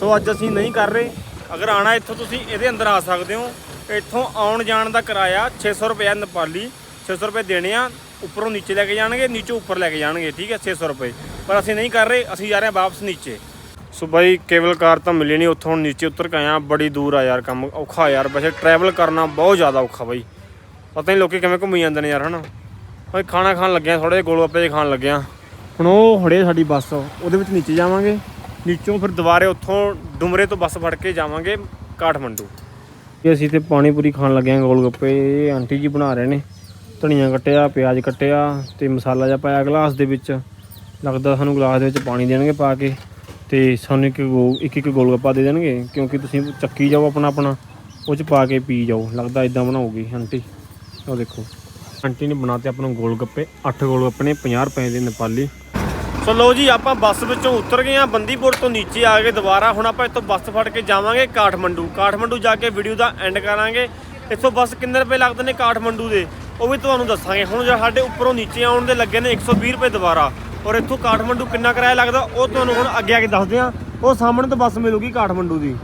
ਸੋ ਅੱਜ ਅਸੀਂ ਨਹੀਂ ਕਰ ਰਹੇ। ਅਗਰ ਆਣਾ ਇੱਥੋਂ ਤੁਸੀਂ ਇਹਦੇ ਅੰਦਰ ਆ ਸਕਦੇ ਹੋ। ਇੱਥੋਂ ਆਉਣ ਜਾਣ ਦਾ ਕਿਰਾਇਆ 600 ਰੁਪਏ ਨੇਪਾਲੀ। 600 ਰੁਪਏ ਦੇਣੇ ਆ, ਉੱਪਰੋਂ ਨੀਚੇ ਲੈ ਕੇ ਜਾਣਗੇ, ਨੀਚੋਂ ਉੱਪਰ ਲੈ ਕੇ ਜਾਣਗੇ, ਠੀਕ ਹੈ 600 ਰੁਪਏ। ਪਰ ਅਸੀਂ ਨਹੀਂ ਕਰ ਰਹੇ, ਅਸੀਂ ਜਾ ਰਹੇ ਹਾਂ ਵਾਪਸ ਨੀਚੇ। ਸੋ ਬਾਈ, ਕੇਵਲ ਕਾਰ ਤਾਂ ਮਿਲੀ ਨਹੀਂ, ਉੱਥੋਂ ਹੁਣ ਨੀਚੇ ਉਤਰ ਕੇ ਆਇਆ, ਬੜੀ ਦੂਰ ਆ ਯਾਰ ਕੰਮ, ਔਖਾ ਯਾਰ, ਵੈਸੇ ਟਰੈਵਲ ਕਰਨਾ ਬਹੁਤ ਜ਼ਿਆਦਾ ਔਖਾ ਬਾਈ। ਪਤਾ ਨਹੀਂ ਲੋਕੀ ਕਿਵੇਂ ਘੁੰਮੀ ਜਾਂਦੇ ਨੇ ਯਾਰ, ਹਨਾ? ਬਾਈ, ਖਾਣਾ ਖਾਣ ਲੱਗਿਆ ਥੋੜੇ ਗੋਲ ਗੱਪੇ ਜਿਹੇ ਖਾਣ ਲੱਗਿਆ। ਹੁਣ ਉਹ ਹੜੇ ਸਾਡੀ ਬੱਸ, ਉਹਦੇ ਵਿੱਚ ਨੀਚੇ ਜਾਵਾਂਗੇ। ਨੀਚੋਂ ਫਿਰ ਦੁਬਾਰੇ ਉੱਥੋਂ ਡੁਮਰੇ ਤੋਂ ਬੱਸ ਫੜ ਕੇ ਜਾਵਾਂਗੇ ਕਾਠਮੰਡੂ। ਇਹ ਅਸੀਂ ਤੇ ਪਾਣੀ ਪੂਰੀ ਖਾਣ ਲੱਗੇ ਆਂ ਗੋਲ ਗੱਪੇ ਇਹ ਆਂਟੀ ਜੀ ਬਣਾ ਰਹੇ ਨੇ। ਧਨੀਆ ਕੱਟਿਆ, ਪਿਆਜ਼ ਕੱਟਿਆ ਤੇ ਮਸਾਲਾ ਜਿਹਾ ਪਾਇਆ ਗਲਾਸ ਦੇ ਵਿੱਚ। ਲੱਗਦਾ ਸਾਨੂੰ ਗਲਾਸ ਦੇ ਵਿੱਚ ਪਾਣੀ ਦੇਣਗੇ ਪਾ ਕੇ। ਤੇ ਸਾਨੂੰ ਇੱਕ ਗੋ ਇੱਕ ਇੱਕ ਗੋਲਗੱਪਾ ਦੇ ਦੇਣਗੇ, ਕਿਉਂਕਿ ਤੁਸੀਂ ਚੱਕੀ ਜਾਓ ਆਪਣਾ ਆਪਣਾ, ਉਹ ਚ ਪਾ ਕੇ ਪੀ ਜਾਓ। ਲੱਗਦਾ ਇਦਾਂ ਬਣਾਉਗੀ ਆਂਟੀ। ਉਹ ਦੇਖੋ। ਆਂਟੀ ਨੇ ਬਣਾਤੇ ਆਪਾਂ ਨੂੰ ਗੋਲ ਗੱਪੇ 8 ਗੋਲ ਗੱਪੇ ਨੇ 50 ਰੁਪਏ ਦੇ ਨੇਪਾਲੀ। ਸੋ ਲਓ ਜੀ, ਆਪਾਂ ਬੱਸ ਵਿੱਚੋਂ ਉਤਰ ਗਏ ਆ ਬੰਦੀਪੁਰ ਤੋਂ ਨੀਚੇ ਆ ਕੇ ਦੁਬਾਰਾ। ਹੁਣ ਆਪਾਂ ਇੱਥੋਂ ਬੱਸ ਫੜ ਕੇ ਜਾਵਾਂਗੇ ਕਾਠਮੰਡੂ। ਕਾਠਮੰਡੂ ਜਾ ਕੇ ਵੀਡੀਓ ਦਾ ਐਂਡ ਕਰਾਂਗੇ। ਇੱਥੋਂ ਬੱਸ ਕਿੰਨੇ ਰੁਪਏ ਲੱਗਦੇ ਨੇ ਕਾਠਮੰਡੂ ਦੇ, ਉਹ ਵੀ ਤੁਹਾਨੂੰ ਦੱਸਾਂਗੇ। ਹੁਣ ਜੇ ਸਾਡੇ ਉੱਪਰੋਂ ਨੀਚੇ ਆਉਣ ਦੇ ਲੱਗੇ ਨੇ 120 ਰੁਪਏ ਦੁਬਾਰਾ। ਔਰ ਇੱਥੋਂ ਕਾਠਮੰਡੂ ਕਿੰਨਾ ਕਿਰਾਇਆ ਲੱਗਦਾ? ਉਹ ਤੁਹਾਨੂੰ ਹੁਣ ਅੱਗੇ ਆ ਕੇ ਦੱਸਦੇ ਆ ਉਹ ਸਾਹਮਣੇ ਤੋਂ ਬੱਸ ਮਿਲੂਗੀ ਕਾਠਮੰਡੂ ਦੀ।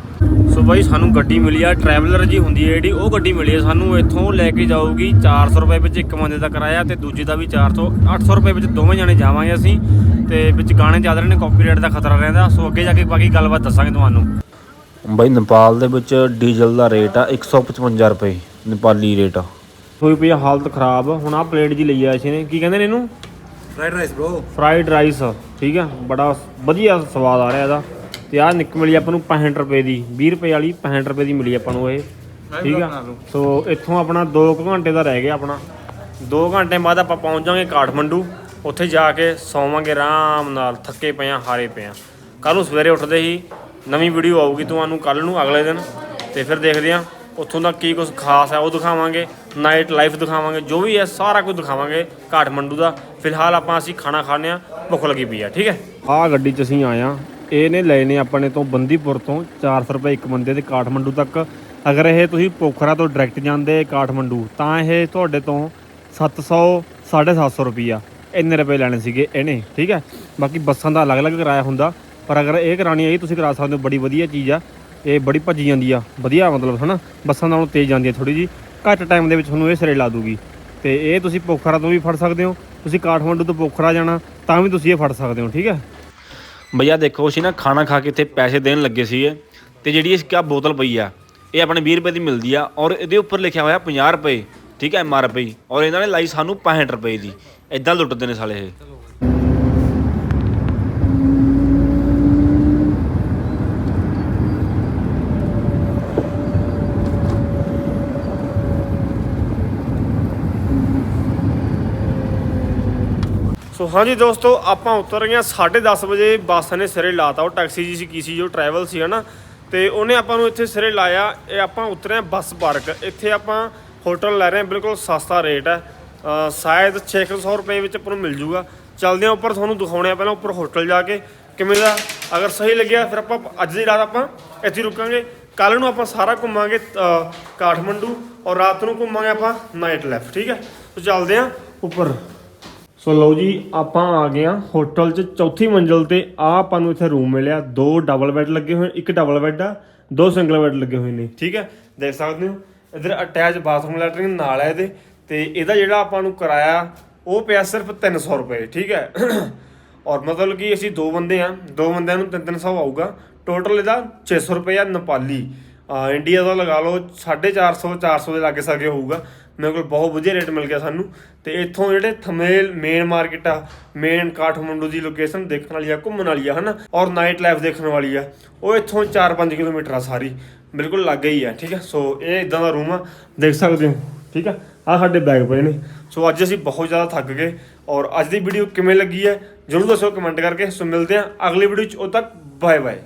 ਸੋ ਬਾਈ ਸਾਨੂੰ ਗੱਡੀ ਮਿਲੀ ਆ। ਟਰੈਵਲਰ ਜੀ ਹੁੰਦੀ ਹੈ ਜਿਹੜੀ ਉਹ ਗੱਡੀ ਮਿਲੀ ਹੈ ਸਾਨੂੰ। ਇੱਥੋਂ ਲੈ ਕੇ ਜਾਊਗੀ 400 ਰੁਪਏ ਵਿੱਚ ਇੱਕ ਬੰਦੇ ਦਾ ਕਿਰਾਇਆ ਤੇ ਦੂਜੇ ਦਾ ਵੀ 400 800 ਰੁਪਏ ਵਿੱਚ ਦੋਵੇਂ ਜਾਣੇ ਜਾਵਾਂਗੇ ਅਸੀਂ। ਤੇ ਵਿੱਚ ਗਾਣੇ ਚੱਲ ਰਹੇ ਨੇ ਕਾਪੀਰਾਈਟ ਦਾ ਖਤਰਾ ਰਹਿੰਦਾ। ਸੋ ਅੱਗੇ ਜਾ ਕੇ ਬਾਕੀ ਗੱਲਬਾਤ ਦੱਸਾਂਗੇ ਤੁਹਾਨੂੰ। ਬਈ ਨੇਪਾਲ ਦੇ ਵਿੱਚ ਡੀਜ਼ਲ ਦਾ ਰੇਟ ਆ 155 ਰੁਪਏ। ਨੇਪਾਲੀ ਰੇਟ ਆ। ਹੋਈ ਪਈ ਆ ਹਾਲਤ ਖਰਾਬ। ਹੁਣ ਆ ਪਲੇਟ ਜੀ ਲਈ ਆ ਅਸੀਂ ਨੇ ਕੀ ਕਹਿੰਦੇ ਨੇ ਇਹਨੂੰ? Fried rice bro fried rice ਠੀਕ ਆ ਬੜਾ ਵਧੀਆ ਸਵਾਦ ਆ ਰਿਹਾ ਇਹਦਾ। ਤੇ ਆਹ ਨਿੱਕ ਮਿਲੀ ਆਪਾਂ ਨੂੰ 65 ਰੁਪਏ ਦੀ 20 ਰੁਪਏ ਵਾਲੀ 65 ਰੁਪਏ ਦੀ ਮਿਲੀ ਆਪਾਂ ਨੂੰ ਇਹ ਠੀਕ ਆ? ਸੋ ਇੱਥੋਂ ਆਪਣਾ 2 ਘੰਟੇ ਦਾ ਰਹਿ ਗਿਆ ਆਪਣਾ। 2 ਘੰਟੇ ਬਾਅਦ ਆਪਾਂ ਪਹੁੰਚ ਜਾਾਂਗੇ ਕਾਠਮੰਡੂ। ਉੱਥੇ ਜਾ ਕੇ ਸੌਵਾਂਗੇ ਆਰਾਮ ਨਾਲ ਥੱਕੇ ਪਏ ਆ ਹਾਰੇ ਪਏ ਆ ਕੱਲ ਨੂੰ ਸਵੇਰੇ ਉੱਠਦੇ ਹੀ ਨਵੀਂ ਵੀਡੀਓ ਆਊਗੀ ਤੁਹਾਨੂੰ ਕੱਲ ਨੂੰ ਅਗਲੇ ਦਿਨ। ਤੇ ਫਿਰ ਦੇਖਦੇ ਆਂ ਉੱਥੋਂ ਦਾ ਕੀ ਕੁਝ ਖਾਸ ਹੈ, ਉਹ ਦਿਖਾਵਾਂਗੇ। ਨਾਈਟ ਲਾਈਫ ਦਿਖਾਵਾਂਗੇ, ਜੋ ਵੀ ਹੈ, ਸਾਰਾ ਕੁਝ ਦਿਖਾਵਾਂਗੇ ਕਾਠਮੰਡੂ ਦਾ। ਫਿਲਹਾਲ ਆਪਾਂ ਅਸੀਂ ਖਾਣਾ ਖਾਣੇ ਆ ਭੁੱਖ ਲੱਗੀ ਪਈ ਆ, ਠੀਕ ਹੈ? ਆਹ ਗੱਡੀ 'ਚ ਅਸੀਂ ਆਏ ਆ ਇਹਨੇ ਲਏ ਨੇ ਆਪਣੇ ਤੋਂ ਬੰਦੀਪੁਰ ਤੋਂ 400 ਰੁਪਏ ਇੱਕ ਬੰਦੇ ਦੇ ਕਾਠਮੰਡੂ ਤੱਕ। ਅਗਰ ਇਹ ਤੁਸੀਂ ਪੋਖਰਾ ਤੋਂ ਡਾਇਰੈਕਟ ਜਾਂਦੇ ਕਾਠਮੰਡੂ, ਤਾਂ ਇਹ ਤੁਹਾਡੇ ਤੋਂ 700 750 ਰੁਪਈਆ ਇੰਨੇ ਰੁਪਏ ਲੈਣੇ ਸੀਗੇ ਇਹਨੇ, ਠੀਕ ਹੈ? ਬਾਕੀ ਬੱਸਾਂ ਦਾ ਅਲੱਗ-ਅਲੱਗ ਕਿਰਾਇਆ ਹੁੰਦਾ, ਪਰ ਅਗਰ ਇਹ ਕਰਾਣੀ ਹੈ ਇਹ ਤੁਸੀਂ ਕਰਾ ਸਕਦੇ ਹੋ, ਬੜੀ ਵਧੀਆ ਚੀਜ਼ ਆ। ਇਹ ਬੜੀ ਭੱਜੀ ਜਾਂਦੀ ਆ। ਵਧੀਆ ਮਤਲਬ ਹਨਾ, ਬੱਸਾਂ ਨਾਲੋਂ ਤੇਜ਼ ਜਾਂਦੀ ਆ ਥੋੜੀ ਜੀ ਘੱਟ ਟਾਈਮ ਦੇ ਵਿੱਚ ਤੁਹਾਨੂੰ ਇਹ ਸਿਰੇ ਲਾ ਦੂਗੀ। ਤੇ ਇਹ ਤੁਸੀਂ ਪੋਖਰਾ ਤੋਂ ਵੀ ਫੜ ਸਕਦੇ ਹੋ, ਤੁਸੀਂ ਕਾਠਮੰਡੂ ਤੋਂ ਪੋਖਰਾ ਜਾਣਾ, ਤਾਂ ਵੀ ਤੁਸੀਂ ਇਹ ਫੜ ਸਕਦੇ ਹੋ, ਠੀਕ ਹੈ? ਭਈਆ ਦੇਖੋ, ਅਸੀਂ ਨਾ ਖਾਣਾ ਖਾ ਕੇ ਇੱਥੇ ਪੈਸੇ ਦੇਣ ਲੱਗੇ ਸੀਗੇ, ਤੇ ਜਿਹੜੀ ਇਸ ਕਾ ਬੋਤਲ ਪਈ ਆ, ਇਹ ਆਪਣੇ 20 ਰੁਪਏ ਦੀ ਮਿਲਦੀ ਆ, ਔਰ ਇਹਦੇ ਉੱਪਰ ਲਿਖਿਆ ਹੋਇਆ 50 ਰੁਪਏ, ਠੀਕ ਹੈ ਐਮਆਰਪੀ ਔਰ ਇਹਨਾਂ ਨੇ ਲਾਈ ਸਾਨੂੰ 65 ਰੁਪਏ ਦੀ। ਇਦਾਂ ਲੁੱਟਦੇ ਨੇ ਸਾਲੇ ਇਹ। ਸੋ ਹਾਂਜੀ ਦੋਸਤੋ, ਆਪਾਂ ਉਤਰ ਗਏ ਹਾਂ 10:30 ਵਜੇ, ਬੱਸ ਨੇ ਸਿਰੇ ਲਾਤਾ ਉਹ ਟੈਕਸੀ ਜੀ ਸੀ, ਕੀ ਸੀ, ਜੋ ਟਰੈਵਲ ਸੀ ਹਨਾ। ਤੇ ਉਹਨੇ ਆਪਾਂ ਨੂੰ ਇੱਥੇ ਸਿਰੇ ਲਾਇਆ, ਇਹ ਆਪਾਂ ਉਤਰਿਆ ਬੱਸ ਪਾਰਕ। ਇੱਥੇ ਆਪਾਂ ਹੋਟਲ ਲੈ ਰਹੇ ਹਾਂ, ਬਿਲਕੁਲ ਸਸਤਾ ਰੇਟ ਹੈ। ਅਹ ਸ਼ਾਇਦ 600 ਰੁਪਏ ਵਿੱਚ ਆਪਾਂ ਨੂੰ ਮਿਲ ਜੂਗਾ। ਚੱਲਦੇ ਹਾਂ ਉੱਪਰ, ਤੁਹਾਨੂੰ ਦਿਖਾਉਣੇ ਆ ਪਹਿਲਾਂ ਉੱਪਰ ਹੋਟਲ ਜਾ ਕੇ ਕਿਵੇਂ ਦਾ। ਅਗਰ ਸਹੀ ਲੱਗਿਆ, ਫਿਰ ਆਪਾਂ ਅੱਜ ਦੀ ਰਾਤ ਆਪਾਂ ਇੱਥੇ ਰੁਕਾਂਗੇ। ਕੱਲ ਨੂੰ ਆਪਾਂ ਸਾਰਾ ਘੁੰਮਾਂਗੇ ਕਾਠਮੰਡੂ ਔਰ ਰਾਤ ਨੂੰ ਘੁੰਮਾਂਗੇ ਆਪਾਂ ਨਾਈਟ ਲਾਈਫ ਠੀਕ ਹੈ। ਸੋ ਚੱਲਦੇ ਆ ਉੱਪਰ। ਸੋ ਲਓ ਜੀ, ਆਪਾਂ ਆ ਗਏ ਆ ਹੋਟਲ 'ਚ। ਚੌਥੀ ਮੰਜ਼ਲ ਤੇ ਆ ਆਪਾਂ ਨੂੰ ਇੱਥੇ ਰੂਮ ਮਿਲਿਆ। ਦੋ ਡਬਲ ਬੈੱਡ ਲੱਗੇ ਹੋਏ, ਇੱਕ ਡਬਲ ਬੈੱਡ ਆ, ਦੋ ਸਿੰਗਲ ਬੈੱਡ ਲੱਗੇ ਹੋਏ ਨੇ। ਠੀਕ ਹੈ? ਦੇਖ ਸਕਦੇ ਹੋ, ਇਧਰ ਅਟੈਚ ਬਾਥਰੂਮ ਲੈਟਰਿੰਗ ਨਾਲ ਹੈ ਇਹਦੇ। ਤੇ ਇਹਦਾ ਜਿਹੜਾ ਆਪਾਂ ਨੂੰ ਕਿਰਾਇਆ, ਉਹ ਪਿਆ ਸਿਰਫ 300 ਰੁਪਏ, ਠੀਕ ਹੈ? ਔਰ ਮਤਲਬ ਕਿ ਅਸੀਂ ਦੋ ਬੰਦੇ ਆ ਦੋ ਬੰਦਿਆਂ ਨੂੰ 300 ਆਊਗਾ। ਟੋਟਲ ਇਹਦਾ 600 ਰੁਪਏ ਨੇਪਾਲੀ। ਆ ਇੰਡੀਆ ਦਾ ਲਗਾ ਲਓ 450 400 ਦੇ ਲਾਗੇ ਸਾਗੇ ਹੋਊਗਾ। ਮੇਰੇ ਕੋਲ ਬਹੁਤ ਵਧੀਆ ਰੇਟ ਮਿਲ ਗਿਆ ਸਾਨੂੰ। ਤੇ ਇੱਥੋਂ ਜਿਹੜੇ ਥਮੇਲ ਮੇਨ ਮਾਰਕੀਟ ਆ ਮੇਨ ਕਾਠਮੰਡੂ ਦੀ ਲੋਕੇਸ਼ਨ ਦੇਖਣ ਵਾਲੀ ਆ, ਘੁੰਮਣ ਵਾਲੀ ਆ, ਹਨਾ? ਔਰ ਨਾਈਟ ਲਾਈਫ ਦੇਖਣ ਵਾਲੀ ਆ। ਉਹ ਇੱਥੋਂ 4-5 ਕਿਲੋਮੀਟਰ ਆ ਸਾਰੀ। ਬਿਲਕੁਲ ਲਾਗੇ ਹੀ ਆ, ਠੀਕ ਆ? ਸੋ ਇਹ ਇਦਾਂ ਦਾ ਰੂਮ ਆ। ਦੇਖ ਸਕਦੇ ਹੋ, ਠੀਕ ਆ? ਆ ਸਾਡੇ ਬੈਗ ਪਏ ਨੇ। ਸੋ ਅੱਜ ਅਸੀਂ ਬਹੁਤ ਜ਼ਿਆਦਾ ਥੱਕ ਗਏ। ਔਰ ਅੱਜ ਦੀ ਵੀਡੀਓ ਕਿਵੇਂ ਲੱਗੀ ਹੈ, ਜਰੂਰ ਦੱਸੋ ਕਮੈਂਟ ਕਰਕੇ। ਸੋ ਮਿਲਦੇ ਆ ਅਗਲੀ ਵੀਡੀਓ ਚ। ਉਦੋਂ ਤੱਕ ਬਾਏ ਬਾਏ